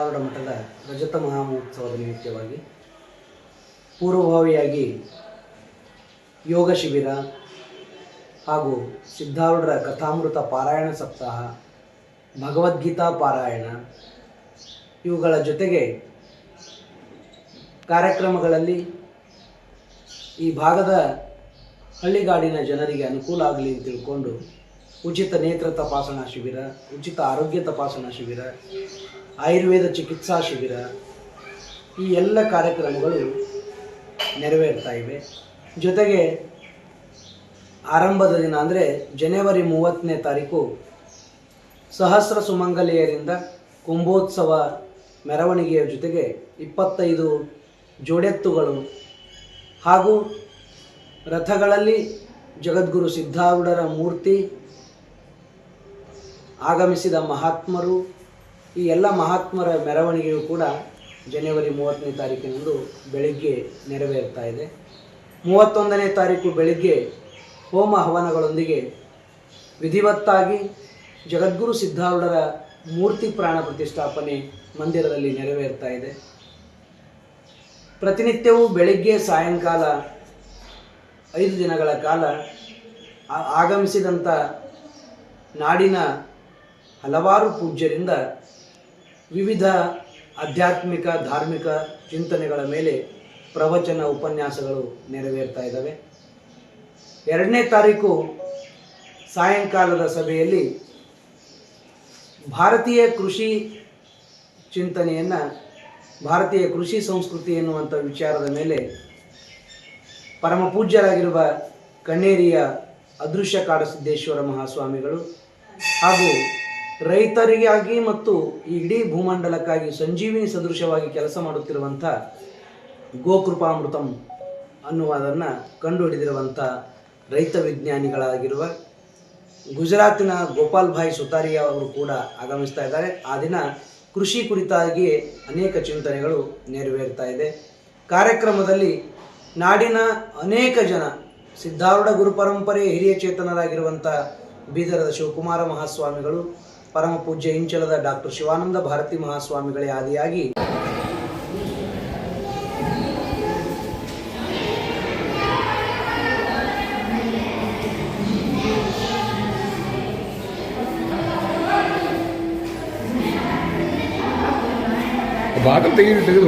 ಧಾರವಾಡ ಮಠದ ರಜತ ಮಹಾಮಹೋತ್ಸವದ ನಿಮಿತ್ತವಾಗಿ ಪೂರ್ವಭಾವಿಯಾಗಿ ಯೋಗ ಶಿಬಿರ ಹಾಗೂ ಸಿದ್ಧಾರೂಢರ ಕಥಾಮೃತ ಪಾರಾಯಣ ಸಪ್ತಾಹ, ಭಗವದ್ಗೀತಾ ಪಾರಾಯಣ ಇವುಗಳ ಜೊತೆಗೆ ಕಾರ್ಯಕ್ರಮಗಳಲ್ಲಿ ಈ ಭಾಗದ ಹಳ್ಳಿಗಾಡಿನ ಜನರಿಗೆ ಅನುಕೂಲ ಆಗಲಿ ಅಂತ ತಿಳ್ಕೊಂಡು ಉಚಿತ ನೇತ್ರ ತಪಾಸಣಾ ಶಿಬಿರ, ಉಚಿತ ಆರೋಗ್ಯ ತಪಾಸಣಾ ಶಿಬಿರ, ಆಯುರ್ವೇದ ಚಿಕಿತ್ಸಾ ಶಿಬಿರ, ಈ ಎಲ್ಲ ಕಾರ್ಯಕ್ರಮಗಳು ನೆರವೇರ್ತಾ ಇವೆ. ಜೊತೆಗೆ ಆರಂಭದ ದಿನ ಅಂದರೆ ಜನವರಿ ಮೂವತ್ತನೇ ತಾರೀಕು ಸಹಸ್ರ ಸುಮಂಗಲೆಯರಿಂದ ಕುಂಭೋತ್ಸವ ಮೆರವಣಿಗೆಯ ಜೊತೆಗೆ ಇಪ್ಪತ್ತೈದು ಜೋಡೆತ್ತುಗಳು ಹಾಗೂ ರಥಗಳಲ್ಲಿ ಜಗದ್ಗುರು ಸಿದ್ಧಾರೂಢರ ಮೂರ್ತಿ ಆಗಮಿಸಿದ ಮಹಾತ್ಮರು, ಈ ಎಲ್ಲ ಮಹಾತ್ಮರ ಮೆರವಣಿಗೆಯು ಕೂಡ ಜನವರಿ ಮೂವತ್ತನೇ ತಾರೀಕಿನಂದು ಬೆಳಿಗ್ಗೆ ನೆರವೇರ್ತಾ ಇದೆ. ಮೂವತ್ತೊಂದನೇ ತಾರೀಕು ಬೆಳಿಗ್ಗೆ ಹೋಮ ಹವನಗಳೊಂದಿಗೆ ವಿಧಿವತ್ತಾಗಿ ಜಗದ್ಗುರು ಸಿದ್ಧಾರೂಢರ ಮೂರ್ತಿ ಪ್ರಾಣ ಪ್ರತಿಷ್ಠಾಪನೆ ಮಂದಿರದಲ್ಲಿ ನೆರವೇರ್ತಾ ಇದೆ. ಪ್ರತಿನಿತ್ಯವೂ ಬೆಳಿಗ್ಗೆ ಸಾಯಂಕಾಲ ಐದು ದಿನಗಳ ಕಾಲ ಆಗಮಿಸಿದಂಥ ನಾಡಿನ ಹಲವಾರು ಪೂಜ್ಯರಿಂದ ವಿವಿಧ ಆಧ್ಯಾತ್ಮಿಕ, ಧಾರ್ಮಿಕ ಚಿಂತನೆಗಳ ಮೇಲೆ ಪ್ರವಚನ ಉಪನ್ಯಾಸಗಳು ನೆರವೇರ್ತಾ ಇದ್ದಾವೆ. ಎರಡನೇ ತಾರೀಕು ಸಾಯಂಕಾಲದ ಸಭೆಯಲ್ಲಿ ಭಾರತೀಯ ಕೃಷಿ ಚಿಂತನೆಯನ್ನು, ಭಾರತೀಯ ಕೃಷಿ ಸಂಸ್ಕೃತಿ ಎನ್ನುವಂಥ ವಿಚಾರದ ಮೇಲೆ ಪರಮ ಪೂಜ್ಯರಾಗಿರುವ ಕಣ್ಣೇರಿಯ ಅದೃಶ್ಯ ಕಾಡಸಿದ್ದೇಶ್ವರ ಮಹಾಸ್ವಾಮಿಗಳು ಹಾಗೂ ರೈತರಿಗಾಗಿ ಮತ್ತು ಇಡೀ ಭೂಮಂಡಲಕ್ಕಾಗಿ ಸಂಜೀವಿನಿ ಸದೃಶವಾಗಿ ಕೆಲಸ ಮಾಡುತ್ತಿರುವಂಥ ಗೋಕೃಪಾಮೃತಂ ಅನ್ನುವುದನ್ನು ಕಂಡುಹಿಡಿದಿರುವಂಥ ರೈತ ವಿಜ್ಞಾನಿಗಳಾಗಿರುವ ಗುಜರಾತಿನ ಗೋಪಾಲ್ ಭಾಯ್ ಸುತಾರಿಯಾ ಅವರು ಕೂಡ ಆಗಮಿಸ್ತಾ ಇದ್ದಾರೆ. ಆ ದಿನ ಕೃಷಿ ಕುರಿತಾಗಿ ಅನೇಕ ಚಿಂತನೆಗಳು ನೆರವೇರ್ತಾ ಇದೆ. ಕಾರ್ಯಕ್ರಮದಲ್ಲಿ ನಾಡಿನ ಅನೇಕ ಜನ ಸಿದ್ಧಾರೂಢ ಗುರು ಪರಂಪರೆ ಹಿರಿಯ ಚೇತನರಾಗಿರುವಂಥ ಬೀದರದ ಶಿವಕುಮಾರ ಮಹಾಸ್ವಾಮಿಗಳು ಪರಮ ಪೂಜ್ಯ ಇಂಚಲದ ಡಾಕ್ಟರ್ ಶಿವಾನಂದ ಭಾರತಿ ಮಹಾಸ್ವಾಮಿಗಳೇ ಆದಿಯಾಗಿ. ಭಾಗ ತೆಗೆದು ತೆಗೆದು